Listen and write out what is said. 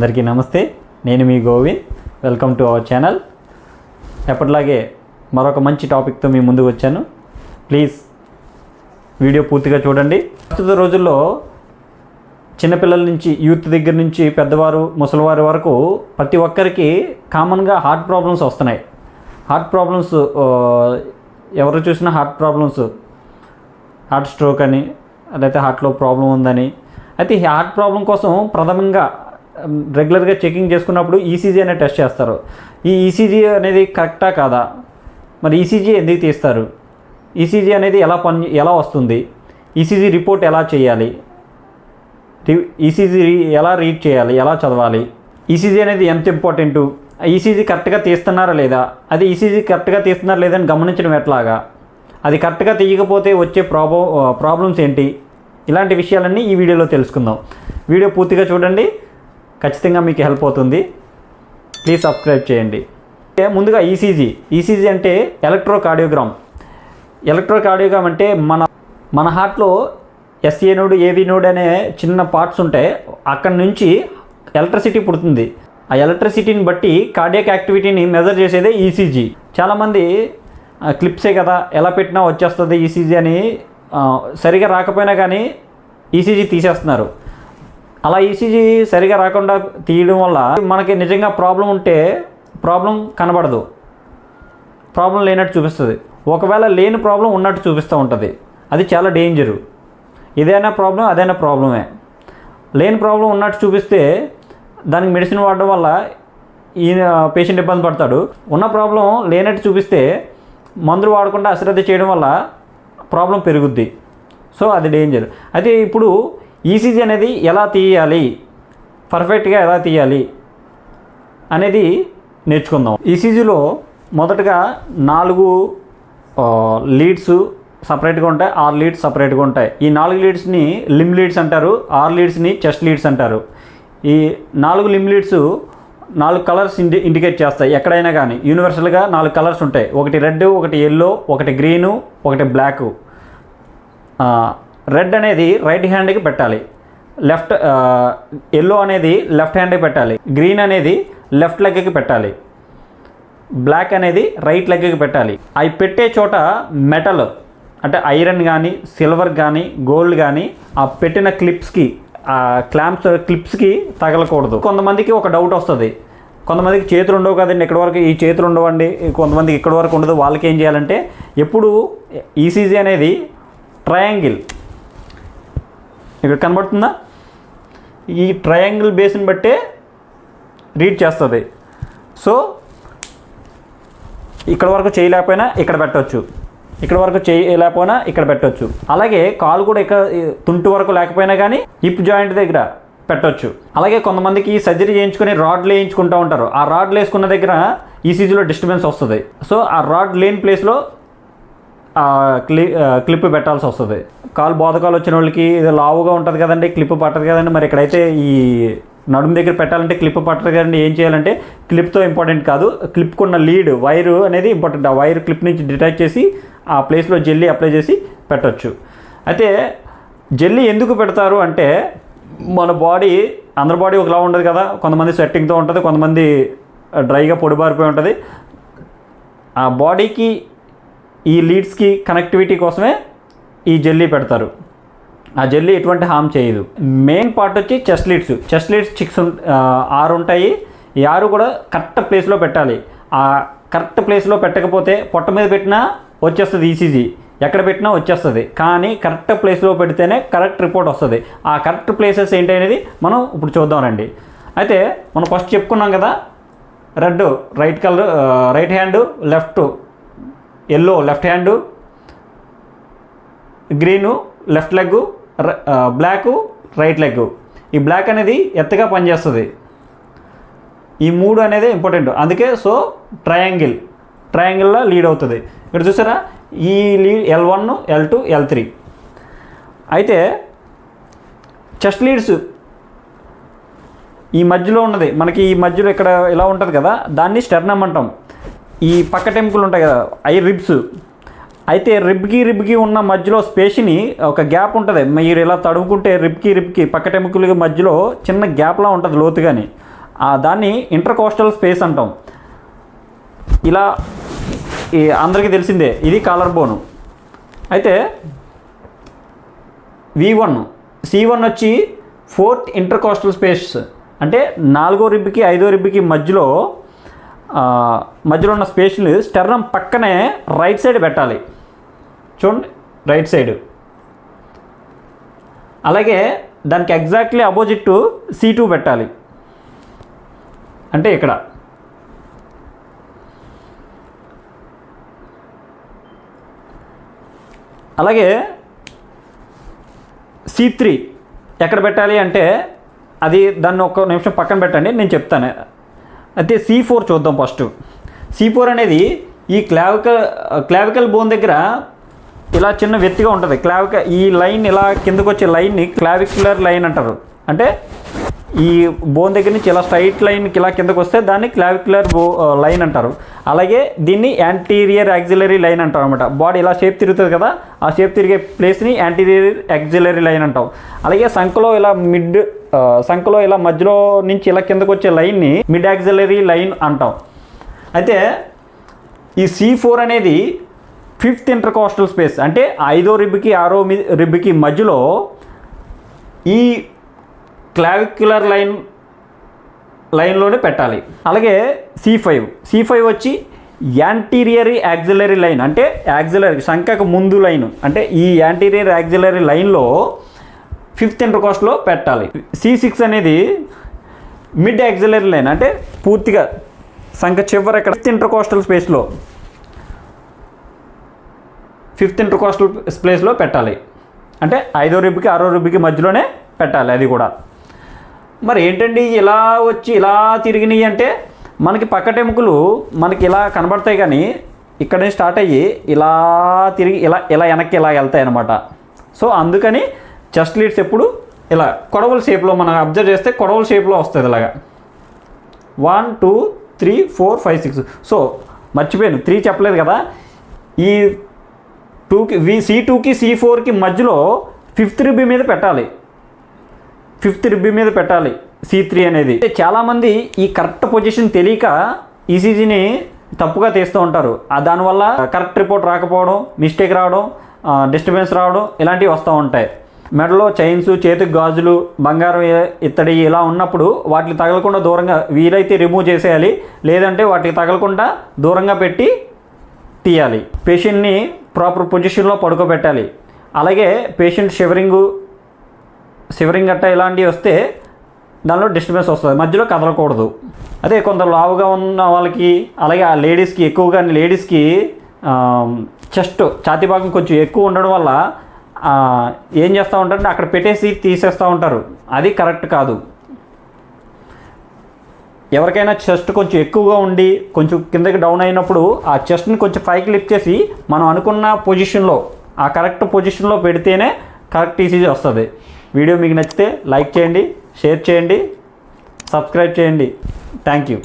అందరికీ నమస్తే. నేను మీ Govind. Welcome to our channel ఎప్పటిలాగే మరొక మంచి టాపిక్తో మీ ముందుకు వచ్చాను. ప్లీజ్ వీడియో పూర్తిగా చూడండి. ప్రస్తుత రోజుల్లో చిన్నపిల్లల నుంచి యూత్ దగ్గర నుంచి పెద్దవారు ముసలివారి వరకు ప్రతి ఒక్కరికి కామన్గా హార్ట్ ప్రాబ్లమ్స్ వస్తున్నాయి. హార్ట్ ప్రాబ్లమ్స్ ఎవరు చూసినా హార్ట్ ప్రాబ్లమ్స్ హార్ట్ స్ట్రోక్ అని లేకపోతే హార్ట్లో ప్రాబ్లం ఉందని. అయితే ఈ హార్ట్ ప్రాబ్లం కోసం ప్రథమంగా రెగ్యులర్గా చెకింగ్ చేసుకున్నప్పుడు ఈసీజీ అనే టెస్ట్ చేస్తారు. ఈ ఈసీజీ అనేది కరెక్టా కాదా? మరి ఈసీజీ ఎందుకు తీస్తారు? ఈసీజీ అనేది ఎలా పని ఎలా వస్తుంది? ఈసీజీ రిపోర్ట్ ఎలా చేయాలి? ఈసీజీ ఎలా రీడ్ చేయాలి? ఎలా చదవాలి? ఈసీజీ అనేది ఎంత ఇంపార్టెంటు ఈసీజీ కరెక్ట్గా తీస్తున్నారా లేదా? అది ఈసీజీ కరెక్ట్గా తీస్తున్నారా లేదా అని గమనించడం ఎట్లాగా? అది కరెక్ట్గా తీయకపోతే వచ్చే ప్రాబ్లం ప్రాబ్లమ్స్ ఏంటి? ఇలాంటి విషయాలన్నీ ఈ వీడియోలో తెలుసుకుందాం. వీడియో పూర్తిగా చూడండి. ఖచ్చితంగా మీకు హెల్ప్ అవుతుంది. ప్లీజ్ సబ్స్క్రైబ్ చేయండి. ముందుగా ఈసీజీ ఈసీజీ అంటే ఎలక్ట్రోకార్డియోగ్రామ్ ఎలక్ట్రోకార్డియోగ్రామ్ అంటే మన మన హార్ట్లో ఎస్ఏ నోడ్ ఏవి నోడ్ అనే చిన్న పార్ట్స్ ఉంటాయి. అక్కడ నుంచి ఎలక్ట్రిసిటీ పుడుతుంది. ఆ ఎలక్ట్రిసిటీని బట్టి కార్డియాక్ యాక్టివిటీని మెజర్ చేసేదే ఈసీజీ చాలామంది క్లిప్సే కదా ఎలా పెట్టినా వచ్చేస్తుంది ఈసీజీ అని సరిగా రాకపోయినా కానీ ఈసీజీ తీసేస్తున్నారు. అలా ఈసీజీ సరిగా రాకుండా తీయడం వల్ల మనకి నిజంగా ప్రాబ్లం ఉంటే ప్రాబ్లం కనబడదు. ప్రాబ్లం లేనట్టు చూపిస్తుంది. ఒకవేళ లేని ప్రాబ్లం ఉన్నట్టు చూపిస్తూ ఉంటుంది. అది చాలా డేంజరు ఇదైనా ప్రాబ్లం అదైనా ప్రాబ్లమే లేని ప్రాబ్లం ఉన్నట్టు చూపిస్తే దానికి మెడిసిన్ వాడడం వల్ల ఈ పేషెంట్ ఇబ్బంది పడతాడు. ఉన్న ప్రాబ్లం లేనట్టు చూపిస్తే మందులు వాడకుండా అశ్రద్ధ చేయడం వల్ల ప్రాబ్లం పెరుగుద్ది. సో అది డేంజర్ అయితే ఇప్పుడు ఈసీజీ అనేది ఎలా తీయాలి? పర్ఫెక్ట్గా ఎలా తీయాలి? అనేది నేర్చుకుందాం. ఈసీజీలో మొదటగా నాలుగు లీడ్స్ సపరేట్గా ఉంటాయి ఆరు లీడ్స్ సపరేట్గా ఉంటాయి. ఈ నాలుగు లీడ్స్ని లిమ్ లీడ్స్ అంటారు ఆరు లీడ్స్ని చెస్ట్ లీడ్స్ అంటారు. ఈ నాలుగు లిమ్ లీడ్స్ నాలుగు కలర్స్ ఇండి ఇండికేట్ చేస్తాయి ఎక్కడైనా కానీ యూనివర్సల్గా నాలుగు కలర్స్ ఉంటాయి. ఒకటి రెడ్ ఒకటి ఎల్లో ఒకటి గ్రీను ఒకటి బ్లాక్ రెడ్ అనేది రైట్ హ్యాండ్కి పెట్టాలి. లెఫ్ట్ ఎల్లో అనేది లెఫ్ట్ హ్యాండ్కి పెట్టాలి. గ్రీన్ అనేది లెఫ్ట్ లెగ్కి పెట్టాలి. బ్లాక్ అనేది రైట్ లెగ్కి పెట్టాలి. అవి పెట్టే చోట మెటల్ అంటే ఐరన్ కానీ సిల్వర్ కానీ గోల్డ్ కానీ ఆ పెట్టిన క్లిప్స్కి ఆ క్లాంప్స్ క్లిప్స్కి తగలకూడదు. కొంతమందికి ఒక డౌట్ వస్తుంది. కొంతమందికి చేతులు ఉండవు కదండి. ఇక్కడ వరకు ఈ చేతులు ఉండవండి. కొంతమందికి ఇక్కడ వరకు ఉండదు. వాళ్ళకి ఏం చేయాలంటే ఎప్పుడు ఈసీజీ అనేది ట్రయాంగిల్. ఇక్కడ కనబడుతుందా? ఈ ట్రయాంగిల్ బేస్ని బట్టే రీడ్ చేస్తుంది. సో ఇక్కడ వరకు చేయలేకపోయినా ఇక్కడ పెట్టవచ్చు ఇక్కడ వరకు చేయలేకపోయినా ఇక్కడ పెట్టవచ్చు అలాగే కాలు కూడా ఇక్కడ తుంటు వరకు లేకపోయినా కానీ హిప్ జాయింట్ దగ్గర పెట్టవచ్చు అలాగే కొంతమందికి సర్జరీ చేయించుకొని రాడ్లు వేయించుకుంటూ ఉంటారు. ఆ రాడ్లు వేసుకున్న దగ్గర ఈసీజీలో డిస్టర్బెన్స్ వస్తుంది. సో ఆ రాడ్ లేని ప్లేస్లో క్లి క్లిప్ పెట్టాల్సి వస్తుంది. కాలు బోధకాలు వచ్చిన వాళ్ళకి ఇది లావుగా ఉంటుంది కదండి క్లిప్ పట్టదు కదండి మరి ఇక్కడైతే ఈ నడుము దగ్గర పెట్టాలంటే క్లిప్ పట్టదు కదండి ఏం చేయాలంటే క్లిప్తో ఇంపార్టెంట్ కాదు క్లిప్కున్న లీడ్ వైర్ అనేది ఇంపార్టెంట్ ఆ వైర్ క్లిప్ నుంచి డిటాచ్ చేసి ఆ ప్లేస్లో జెల్లీ అప్లై చేసి పెట్టచ్చు. అయితే జెల్లీ ఎందుకు పెడతారు అంటే మన బాడీ అందరి బాడీ ఒకలా ఉండదు కదా కొంతమంది స్వెట్టింగ్తో ఉంటుంది కొంతమంది డ్రైగా పొడిబారిపోయి ఉంటుంది. ఆ బాడీకి ఈ లీడ్స్కి కనెక్టివిటీ కోసమే ఈ జెల్లీ పెడతారు. ఆ జెల్లీ ఎటువంటి హామ్ చేయదు. మెయిన్ పార్ట్ వచ్చి చెస్ట్ లీడ్స్ చెస్ట్ లీడ్స్ చిక్స్ ఆరు ఉంటాయి. ఈ ఆరు కూడా కరెక్ట్ ప్లేస్లో పెట్టాలి. ఆ కరెక్ట్ ప్లేస్లో పెట్టకపోతే పొట్ట మీద పెట్టినా వచ్చేస్తుంది ఈసీజీ ఎక్కడ పెట్టినా వచ్చేస్తుంది. కానీ కరెక్ట్ ప్లేస్లో పెడితేనే కరెక్ట్ రిపోర్ట్ వస్తుంది. ఆ కరెక్ట్ ప్లేసెస్ ఏంటి అనేది మనం ఇప్పుడు చూద్దాం రండి. అయితే మనం ఫస్ట్ చెప్పుకున్నాం కదా red right colour right hand left yellow left hand green left leg black right leg ఈ బ్లాక్ అనేది ఎత్తగా పనిచేస్తుంది. ఈ మూడు అనేది ఇంపార్టెంట్ అందుకే సో ట్రయాంగిల్ ట్రయాంగిల్లో లీడ్ అవుతుంది. ఇక్కడ చూసారా? ఈ lead L one L two L three అయితే చెస్ట్ లీడ్స్ ఈ మధ్యలో ఉన్నది. మనకి ఈ మధ్యలో ఇక్కడ ఇలా ఉంటుంది కదా? దాన్ని స్టెర్నమ్ అంటాం ఈ పక్క టెంపుల్ ఉంటాయి కదా ఐ రిబ్స్ అయితే రిబ్కి రిబ్కి ఉన్న మధ్యలో స్పేస్ని ఒక గ్యాప్ ఉంటుంది. మీరు ఇలా తడుముకుంటే రిబ్కి రిబ్కి పక్క టెముకులకి మధ్యలో చిన్న గ్యాప్లా ఉంటుంది లోతుగాని. ఆ దాన్ని ఇంటర్కోస్టల్ స్పేస్ అంటాం. ఇలా ఈ అందరికీ తెలిసిందే ఇది కాలర్ బోను అయితే వి వన్ సి వన్ వచ్చి ఫోర్త్ ఇంటర్కోస్టల్ స్పేస్ అంటే నాలుగో రిబ్కి ఐదో రిబ్కి మధ్యలో మధ్యలో ఉన్న స్పేస్ని స్టెర్నం పక్కనే రైట్ సైడ్ పెట్టాలి. చూడండి రైట్ సైడ్ అలాగే దానికి ఎగ్జాక్ట్లీ అపోజిట్ సీ టూ పెట్టాలి. అంటే ఇక్కడ. అలాగే సి త్రీ ఎక్కడ పెట్టాలి అంటే అది దాన్ని ఒక నిమిషం పక్కన పెట్టండి నేను చెప్తాను. అయితే సి ఫోర్ చూద్దాం ఫస్ట్ సి ఫోర్ అనేది ఈ క్లావికల్ క్లావికల్ బోన్ దగ్గర ఇలా చిన్న వెత్తిగా ఉంటుంది. క్లావిక ఈ లైన్ ఇలా కిందకు వచ్చే లైన్ని క్లావిక్యులర్ లైన్ అంటారు. అంటే ఈ బోన్ దగ్గర నుంచి ఇలా స్ట్రైట్ లైన్కి ఇలా కిందకు వస్తే దాన్ని క్లావిక్యులర్ బో లైన్ అంటారు. అలాగే దీన్ని యాంటీరియర్ యాక్సిలరీ లైన్ అంటారు అనమాట బాడీ ఇలా షేప్ తిరుగుతుంది కదా ఆ షేప్ తిరిగే ప్లేస్ని యాంటీరియర్ యాక్సిలరీ లైన్ అంటాం అలాగే సంఖలో ఇలా మిడ్ సంఖలో ఇలా మధ్యలో నుంచి ఇలా కిందకు వచ్చే లైన్ని మిడ్ యాక్సిలరీ లైన్ అంటాం అయితే ఈ సి ఫోర్ అనేది ఫిఫ్త్ ఇంటర్కాస్టల్ స్పేస్ అంటే ఐదో రిబ్కి ఆరో రిబ్కి రిబ్బుకి మధ్యలో ఈ క్లావిక్యులర్ లైన్ లైన్లోనే పెట్టాలి. అలాగే సి ఫైవ్ సి ఫైవ్ వచ్చి యాంటీరియరీ యాక్సిలరీ లైన్ అంటే యాక్సిలరీ సంఖ్యకు ముందు లైన్ అంటే ఈ యాంటీరియర్ యాక్సిలరీ లైన్లో ఫిఫ్త్ ఇంటర్ కోస్ట్లో పెట్టాలి. సి సిక్స్ అనేది మిడ్ యాక్సిలరీ లైన్ అంటే పూర్తిగా సంఖ్య చివరి ఎక్కడ? ఫిఫ్త్ ఇంటర్ కోస్టల్ స్పేస్లో. ఫిఫ్త్ ఇంటర్ కోస్టల్ ప్లేస్లో పెట్టాలి. అంటే ఐదో రిబ్బుకి ఆరో రిబ్బుకి మధ్యలోనే పెట్టాలి అది కూడా. మరి ఏంటండి ఇలా వచ్చి ఇలా తిరిగినాయి అంటే మనకి పక్కటెముకలు మనకి ఇలా కనబడతాయి కానీ ఇక్కడ నుంచి స్టార్ట్ అయ్యి ఇలా తిరిగి ఇలా ఇలా వెనక్కి ఇలా వెళ్తాయి అనమాట సో అందుకని చెస్ట్ లీడ్స్ ఎప్పుడు ఇలా కొడవల షేప్లో మనం అబ్జర్వ్ చేస్తే కొడవల షేప్లో వస్తుంది ఇలాగా. One two three four five six so మర్చిపోయాను. త్రీ చెప్పలేదు కదా. ఈ టూకి వి సి టూకి సి ఫోర్కి మధ్యలో ఫిఫ్త్ రిబీ మీద పెట్టాలి. ఫిఫ్త్ రిబ్బీ మీద పెట్టాలి సి త్రీ అనేది. చాలామంది ఈ కరెక్ట్ పొజిషన్ తెలియక ఈసీజీని తప్పుగా తీస్తూ ఉంటారు. ఆ దానివల్ల కరెక్ట్ రిపోర్ట్ రాకపోవడం మిస్టేక్ రావడం డిస్టర్బెన్స్ రావడం ఇలాంటివి వస్తూ ఉంటాయి. మెడలో చైన్స్ చేతికి గాజులు బంగారం ఇత్తడి ఇలా ఉన్నప్పుడు వాటిని తగలకుండా దూరంగా వీలైతే రిమూవ్ చేసేయాలి. లేదంటే వాటికి తగలకుండా దూరంగా పెట్టి తీయాలి. పేషెంట్ని ప్రాపర్ పొజిషన్లో పడుకోబెట్టాలి. అలాగే పేషెంట్ షివరింగు షివరింగ్ గట్ట ఇలాంటివి వస్తే దానిలో డిస్టర్బెన్స్ వస్తుంది. మధ్యలో కదలకూడదు. అదే కొంత లావుగా ఉన్న వాళ్ళకి అలాగే ఆ లేడీస్కి ఎక్కువగా లేడీస్కి చెస్ట్ ఛాతీ భాగం కొంచెం ఎక్కువ ఉండడం వల్ల ఏం చేస్తూ ఉంటారంటే అక్కడ పెట్టేసి తీసేస్తూ ఉంటారు. అది కరెక్ట్ కాదు. ఎవరికైనా చెస్ట్ కొంచెం ఎక్కువగా ఉండి కొంచెం కిందకి డౌన్ అయినప్పుడు ఆ చెస్ట్ని కొంచెం పైకి లిఫ్ట్ చేసి మనం అనుకున్న పొజిషన్లో ఆ కరెక్ట్ పొజిషన్లో పెడితేనే కరెక్ట్ ఈసీజీ వస్తుంది. వీడియో మీకు నచ్చితే లైక్ చేయండి షేర్ చేయండి సబ్స్క్రైబ్ చేయండి. Thank you